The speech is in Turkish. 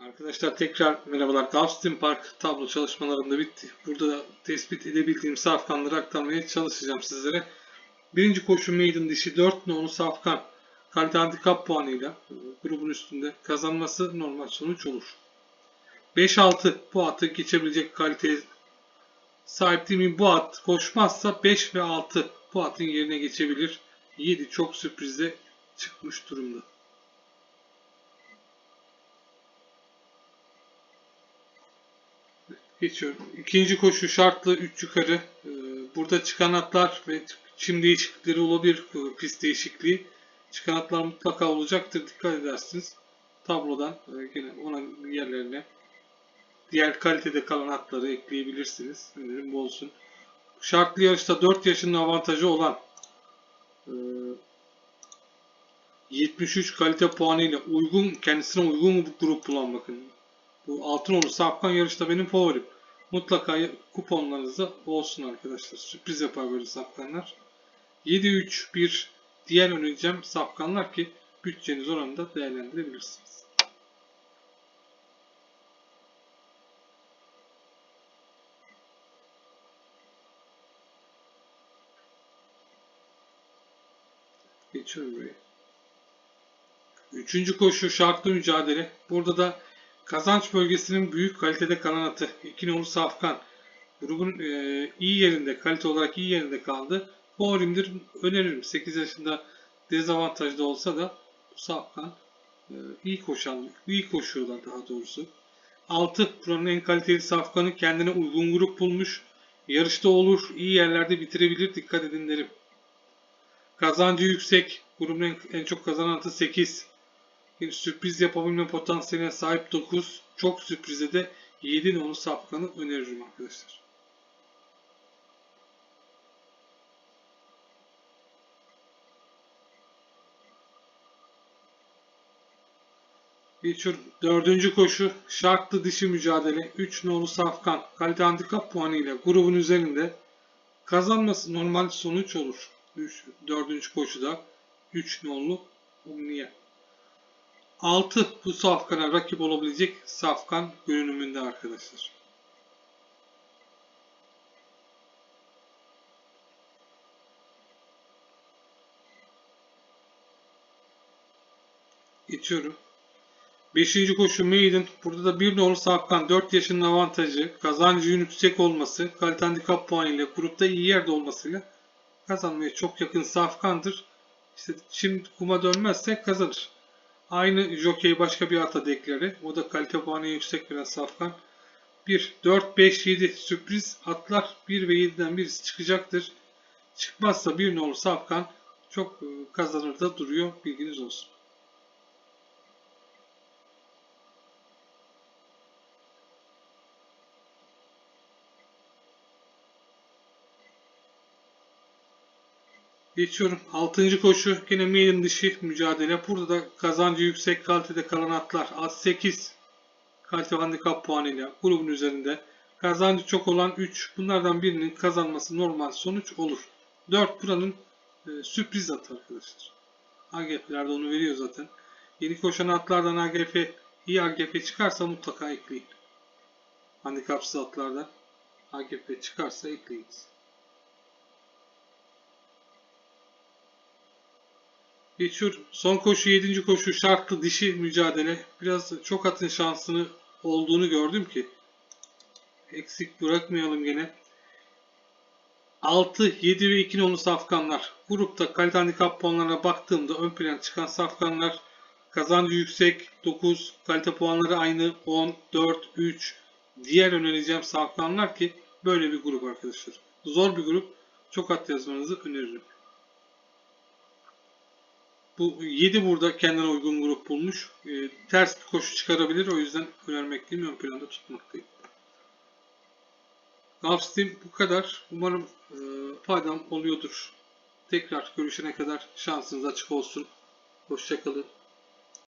Arkadaşlar tekrar merhabalar. Gulfstream Park tablo çalışmalarında bitti. Burada da tespit edebildiğim safkanları aktarmaya çalışacağım sizlere. Birinci koşu maiden dişi 4 nolu safkan. Kalite handikap puanıyla grubun üstünde kazanması normal sonuç olur. 5-6 bu atı geçebilecek kaliteye sahip değil mi? Bu at koşmazsa 5 ve 6 bu atın yerine geçebilir. 7 çok sürprize çıkmış durumda. Geçiyorum. İkinci koşu şartlı 3 yukarı. Ee, Burada çıkan atlar ve çim değişiklikleri olabilir. e, Pist değişikliği. Çıkan atlar mutlaka olacaktır. Dikkat edersiniz. Tablodan e, gene ona yerlerine diğer kalitede kalan atları ekleyebilirsiniz. Önerim bu olsun. Şartlı yarışta 4 yaşının avantajı olan e, 73 kalite puanıyla uygun kendisine uygun bir grup bulan bakın. Bu Altınoğlu Safkan yarışta benim favorim. Mutlaka kuponlarınızda olsun arkadaşlar. Sürpriz yapar böyle safkanlar. 7-3-1 diğer önereceğim safkanlar ki bütçeniz oranında değerlendirebilirsiniz. Geçiyorum buraya. Üçüncü koşu şartlı mücadele. Burada da kazanç bölgesinin büyük kalitede kalan atı. İki nolu Safkan. Grubun e, iyi yerinde, kalite olarak iyi yerinde kaldı. Favorimdir, öneririm. 8 yaşında dezavantajlı olsa da Safkan e, iyi koşan, iyi koşuyorlar daha doğrusu. 6. Buranın en kaliteli Safkan'ı kendine uygun grup bulmuş. Yarışta olur, iyi yerlerde bitirebilir. Dikkat edin derim. Kazancı yüksek. Grubun en, en çok kazanan atı 8. Bir sürpriz yapabilme potansiyeline sahip 9. Çok sürprize de 7 nolu safkanı öneririm arkadaşlar. Geçiyorum. Dördüncü koşu şartlı dişi mücadele. 3 nolu safkan kalite handikap puanıyla grubun üzerinde kazanması normal sonuç olur. 3, dördüncü koşuda 3 nolu Umniye. 6 bu safkana rakip olabilecek safkan görünümünde arkadaşlar. Geçiyorum. 5. koşu Maiden. Burada da bir nolu safkan 4 yaşının avantajı, kazancı yüksek olması, kalite handikap puanıyla grupta iyi yerde olmasıyla kazanmaya çok yakın safkandır. İşte şimdi kuma dönmezse kazanır. Aynı jockey başka bir ata dekleri. O da kalite puanı yüksek biraz safkan. 1, 4, 5, 7 sürpriz atlar 1 ve 7'den birisi çıkacaktır. Çıkmazsa bir nolu safkan çok e, kazanır da duruyor. Bilginiz olsun. Geçiyorum. 6. koşu yine maiden dışı mücadele. Burada da kazancı yüksek kalitede kalan atlar. At 8 kalite handikap puanıyla grubun üzerinde. Kazancı çok olan 3. Bunlardan birinin kazanması normal sonuç olur. 4 buranın e, sürpriz atı arkadaşlar. AGF'lerde onu veriyor zaten. Yeni koşan atlardan AGF iyi AGF çıkarsa mutlaka ekleyin. Handikapsız atlardan AGF çıkarsa ekleyiniz. Geçiyorum. Son koşu 7. koşu şartlı dişi mücadele. Biraz çok atın şansını olduğunu gördüm ki. Eksik bırakmayalım gene. 6, 7 ve 2 nolu safkanlar. Grupta kalite handikap puanlarına baktığımda ön plan çıkan safkanlar kazancı yüksek 9, kalite puanları aynı 10, 4, 3. Diğer önereceğim safkanlar ki böyle bir grup arkadaşlar. Zor bir grup. Çok at yazmanızı öneririm. Bu 7 burada kendine uygun grup bulmuş. E, ters bir koşu çıkarabilir. O yüzden önermekliyim. Ön planda tutmaktayım. Gulfstream bu kadar. Umarım e, faydam oluyordur. Tekrar görüşene kadar şansınız açık olsun. Hoşçakalın.